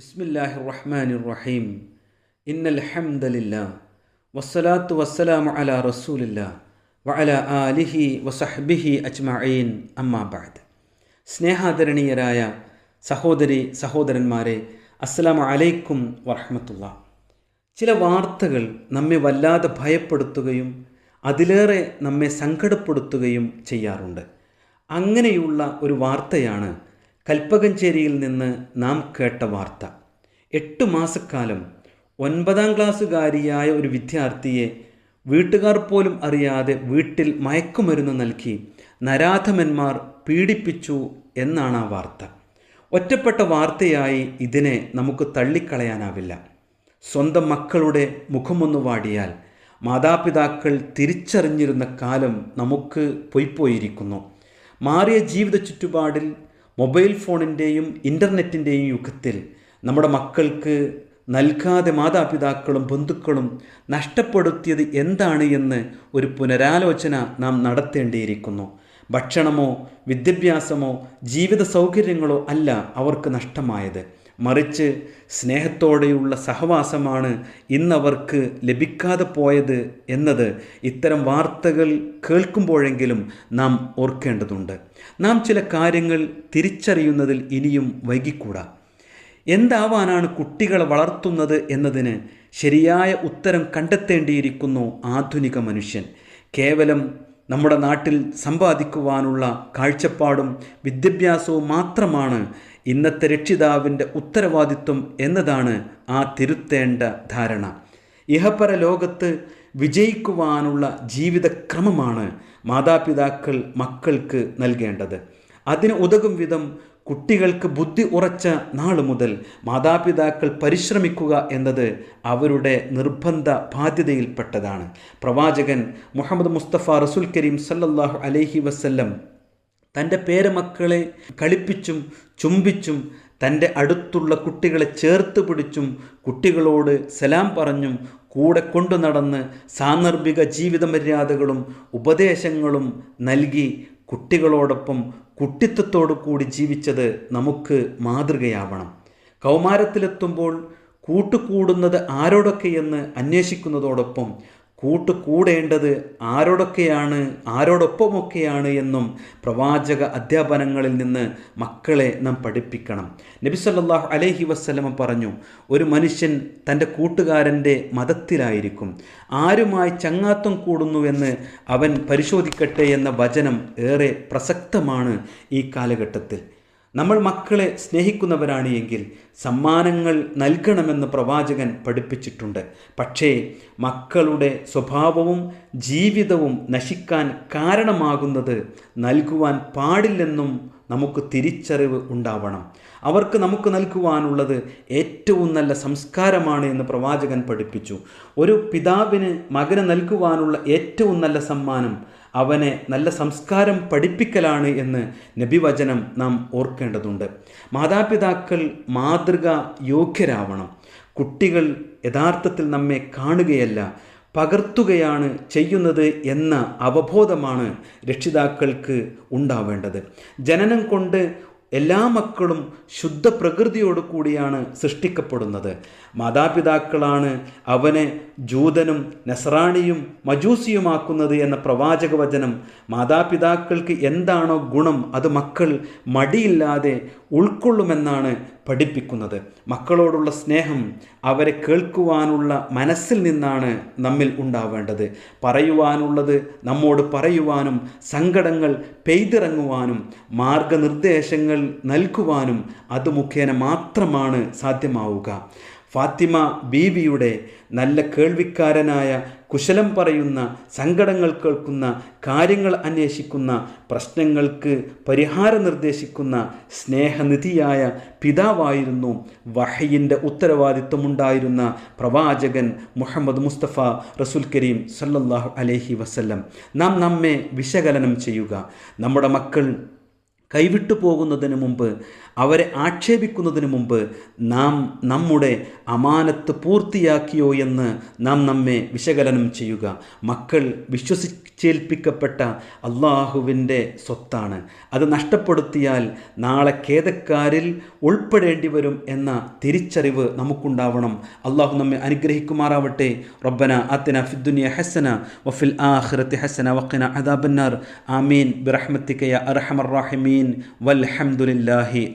ബിസ്മില്ലാഹി റഹ്മാൻ റഹീം ഇന്നൽ ഹംദലില്ല വസ്സലാത്തു വസ്സലാമു അല റസൂലില്ല വഅല ആലിഹി വസഹ്ബിഹി അജ്മഈൻ. അമ്മാബാദ് സ്നേഹാദരണീയരായ സഹോദരി സഹോദരന്മാരെ അസ്സലാമു അലൈക്കും വറഹമത്തുള്ള ചില വാർത്തകൾ നമ്മെ വല്ലാതെ ഭയപ്പെടുത്തുകയും അതിലേറെ നമ്മെ സങ്കടപ്പെടുത്തുകയും ചെയ്യാറുണ്ട്. അങ്ങനെയുള്ള ഒരു വാർത്തയാണ് കൽപ്പകഞ്ചേരിയിൽ നിന്ന് നാം കേട്ട വാർത്ത. എട്ട് മാസക്കാലം ഒൻപതാം ക്ലാസ്സുകാരിയായ ഒരു വിദ്യാർത്ഥിയെ വീട്ടുകാർ പോലും അറിയാതെ വീട്ടിൽ മയക്കുമരുന്ന് നൽകി നരാധമന്മാർ പീഡിപ്പിച്ചു എന്നാണ് ആ വാർത്ത. ഒറ്റപ്പെട്ട വാർത്തയായി ഇതിനെ നമുക്ക് തള്ളിക്കളയാനാവില്ല. സ്വന്തം മക്കളുടെ മുഖമൊന്നു വാടിയാൽ മാതാപിതാക്കൾ തിരിച്ചറിഞ്ഞിരുന്ന കാലം നമുക്ക് പൊയ്പോയിരിക്കുന്നു മാറിയ ജീവിത ചുറ്റുപാടിൽ മൊബൈൽ ഫോണിന്റെയും ഇന്റർനെറ്റിന്റെയും യുഗത്തിൽ നമ്മുടെ മക്കൾക്ക് നൽകാതെ മാതാപിതാക്കളും ബന്ധുക്കളും നഷ്ടപ്പെടുത്തിയത് എന്താണ് എന്ന് ഒരു പുനരാലോചന നാം നടത്തേണ്ടിയിരിക്കുന്നു. ഭക്ഷണമോ വിദ്യാഭ്യാസമോ ജീവിത സൗകര്യങ്ങളോ അല്ല അവർക്ക് നഷ്ടമായത്. മറിച്ച് സ്നേഹത്തോടെയുള്ള സഹവാസമാണ് ഇന്നവർക്ക് ലഭിക്കാതെ പോയത് എന്നത് ഇത്തരം വാർത്തകൾ കേൾക്കുമ്പോഴെങ്കിലും നാം ഓർക്കേണ്ടതുണ്ട്. നാം ചില കാര്യങ്ങൾ തിരിച്ചറിയുന്നതിൽ ഇനിയും വൈകിക്കൂടാ. എന്താവാനാണ് കുട്ടികളെ വളർത്തുന്നത് എന്നതിന് ശരിയായ ഉത്തരം കണ്ടെത്തേണ്ടിയിരിക്കുന്നു ആധുനിക മനുഷ്യൻ. കേവലം നമ്മുടെ നാട്ടിൽ സമ്പാദിക്കുവാനുള്ള കാഴ്ചപ്പാടും വിദ്യാഭ്യാസവും മാത്രമാണ് ഇന്നത്തെ രക്ഷിതാവിന്റെ ഉത്തരവാദിത്വം എന്നതാണ് ആ തിരുത്തേണ്ട ധാരണ. ഇഹപര ലോകത്ത് വിജയിക്കുവാനുള്ള ജീവിതക്രമമാണ് മാതാപിതാക്കൾ മക്കൾക്ക് നൽകേണ്ടത്. അതിന് ഉതകും വിധം കുട്ടികൾക്ക് ബുദ്ധി ഉറച്ച നാൾ മുതൽ മാതാപിതാക്കൾ പരിശ്രമിക്കുക എന്നത് അവരുടെ നിർബന്ധ ബാധ്യതയിൽപ്പെട്ടതാണ്. പ്രവാചകൻ മുഹമ്മദ് മുസ്തഫ റസുൽ കരീം സല്ലാഹു അലഹി വസല്ലം തന്റെ പേരമക്കളെ കളിപ്പിച്ചും ചുംബിച്ചും തന്റെ അടുത്തുള്ള കുട്ടികളെ ചേർത്ത് പിടിച്ചും കുട്ടികളോട് സലാം പറഞ്ഞും കൂടെ കൊണ്ടു നടന്ന് സാന്ദർഭിക ജീവിത മര്യാദകളും ഉപദേശങ്ങളും നൽകി കുട്ടികളോടൊപ്പം കുട്ടിത്വത്തോടു കൂടി ജീവിച്ചത് നമുക്ക് മാതൃകയാവണം. കൗമാരത്തിലെത്തുമ്പോൾ കൂട്ടുകൂടുന്നത് ആരോടൊക്കെയെന്ന് അന്വേഷിക്കുന്നതോടൊപ്പം കൂട്ടുകൂടേണ്ടത് ആരോടൊക്കെയാണ് ആരോടൊപ്പമൊക്കെയാണ് എന്നും പ്രവാചക അധ്യാപനങ്ങളിൽ നിന്ന് മക്കളെ നാം പഠിപ്പിക്കണം. നബി സല്ലല്ലാഹു അലൈഹി വസ്ലമ പറഞ്ഞു ഒരു മനുഷ്യൻ തന്റെ കൂട്ടുകാരന്റെ മതത്തിലായിരിക്കും. ആരുമായി ചങ്ങാത്തം കൂടുന്നുവെന്ന് അവൻ പരിശോധിക്കട്ടെ എന്ന വചനം ഏറെ പ്രസക്തമാണ് ഈ കാലഘട്ടത്തിൽ. നമ്മൾ മക്കളെ സ്നേഹിക്കുന്നവരാണ് എങ്കിൽ സമ്മാനങ്ങൾ നൽകണമെന്ന് പ്രവാചകൻ പഠിപ്പിച്ചിട്ടുണ്ട്. പക്ഷേ മക്കളുടെ സ്വഭാവവും ജീവിതവും നശിക്കാൻ കാരണമാകുന്നത് നൽകുവാൻ പാടില്ലെന്നും നമുക്ക് തിരിച്ചറിവ് ഉണ്ടാവണം. അവർക്ക് നമുക്ക് നൽകുവാനുള്ളത് ഏറ്റവും നല്ല സംസ്കാരമാണ് എന്ന് പ്രവാചകൻ പഠിപ്പിച്ചു. ഒരു പിതാവിന് മകന് നൽകുവാനുള്ള ഏറ്റവും നല്ല സമ്മാനം അവനെ നല്ല സംസ്കാരം പഠിപ്പിക്കലാണ് എന്ന് നബിവചനം നാം ഓർക്കേണ്ടതുണ്ട്. മാതാപിതാക്കൾ മാതൃക യോഗ്യരാവണം. കുട്ടികൾ യഥാർത്ഥത്തിൽ നമ്മെ കാണുകയല്ല പകർത്തുകയാണ് ചെയ്യുന്നത് എന്ന അവബോധമാണ് രക്ഷിതാക്കൾക്ക് ഉണ്ടാവേണ്ടത്. ജനനം കൊണ്ട് എല്ലാ മക്കളും ശുദ്ധ പ്രകൃതിയോട് കൂടിയാണ് സൃഷ്ടിക്കപ്പെടുന്നത്. മാതാപിതാക്കളാണ് അവനെ ജൂതനും നസ്രാണിയും മജൂസിയുമാക്കുന്നത് എന്ന പ്രവാചക വചനം മാതാപിതാക്കൾക്ക് എന്താണോ ഗുണം അത് മക്കൾ മടിയില്ലാതെ ഉൾക്കൊള്ളുമെന്നാണ് പഠിപ്പിക്കുന്നത്. മക്കളോടുള്ള സ്നേഹം അവരെ കേൾക്കുവാനുള്ള മനസ്സിൽ നിന്നാണ് നമ്മിൽ ഉണ്ടാവേണ്ടത്. പറയുവാനുള്ളത് നമ്മോട് പറയുവാനും സങ്കടങ്ങൾ പെയ്തിറങ്ങുവാനും മാർഗനിർദ്ദേശങ്ങൾ നൽകുവാനും അത് മുഖേന മാത്രമാണ് സാധ്യമാവുക. ഫാത്തിമ ബീവിയുടെ നല്ല കേൾവിക്കാരനായ കുശലം പറയുന്ന സങ്കടങ്ങൾ കേൾക്കുന്ന കാര്യങ്ങൾ അന്വേഷിക്കുന്ന പ്രശ്നങ്ങൾക്ക് പരിഹാരം നിർദ്ദേശിക്കുന്ന സ്നേഹനിധിയായ പിതാവായിരുന്നു വഹയിന്റെ ഉത്തരവാദിത്വമുണ്ടായിരുന്ന പ്രവാചകൻ മുഹമ്മദ് മുസ്തഫ റസുൽ കരീം സല്ലാഹു അലഹി വസ്ല്ലം. നാം നമ്മെ വിശകലനം ചെയ്യുക. നമ്മുടെ മക്കൾ കൈവിട്ടു പോകുന്നതിന് മുമ്പ് അവരെ ആക്ഷേപിക്കുന്നതിന് മുമ്പ് നാം നമ്മുടെ അമാനത്ത് പൂർത്തിയാക്കിയോ എന്ന് നാം നമ്മെ വിശകലനം ചെയ്യുക. മക്കൾ വിശ്വസിച്ചേൽപ്പിക്കപ്പെട്ട അള്ളാഹുവിന്റെ സ്വത്താണ്. അത് നഷ്ടപ്പെടുത്തിയാൽ നാളെ ഖേദക്കാരിൽ ഉൾപ്പെടേണ്ടി വരും എന്ന തിരിച്ചറിവ് നമുക്കുണ്ടാവണം. അള്ളാഹു നമ്മെ അനുഗ്രഹിക്കുമാറാവട്ടെ. റബ്ബന അത്തന ഫിദ്ദുനിയ ഹസന വഫിൽ ആഖിറത്തി ഹസന വഖിന അദാബന്നാർ. ആമീൻ. ബിറഹ്മത്തിക്കയ അർഹമർ റാഹിമീൻ. വൽഹംദുലില്ലാഹി